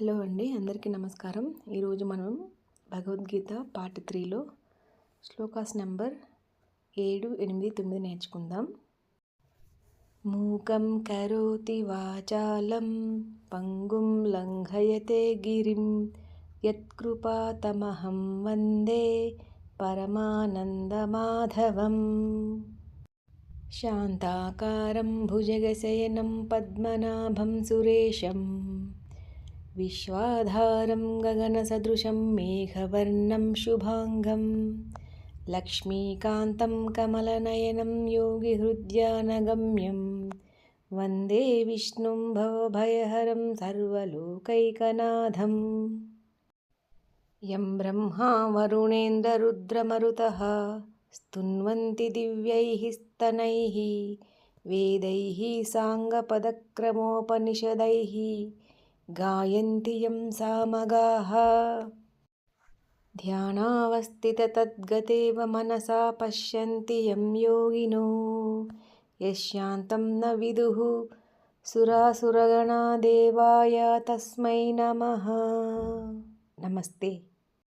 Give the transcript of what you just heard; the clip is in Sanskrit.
హలో అండి అందరికీ నమస్కారం. ఈరోజు మనం భగవద్గీత పార్ట్ త్రీలో శ్లోకాస్ నెంబర్ ఏడు ఎనిమిది తొమ్మిది నేర్చుకుందాం. మూకం కరోతి వాచాలం పంగుం లంఘయతే గిరిం యత్కృపాతమహం వందే పరమానందమాధవం. శాంతాకారం భుజగశయనం పద్మనాభం సురేశం विश्वाधारं गगनसदृशं मेघवर्णं शुभाङ्गं लक्ष्मीकान्तं कमलनयनं योगिहृद्यानगम्यं वन्दे विष्णुं भवभयहरं सर्वलोकैकनाथम्। यं ब्रह्मा वरुणेन्द्ररुद्रमरुतः स्तुन्वन्ति दिव्यैः स्तनैः वेदैः साङ्गपदक्रमोपनिषदैः गायन्ति यं सामगाः ध्यानावस्थिततद्गतेव मनसा पश्यन्ति यं योगिनो। यशान्तं न विदुः। सुरासुरगणा देवाय तस्मै नमः। नमस्ते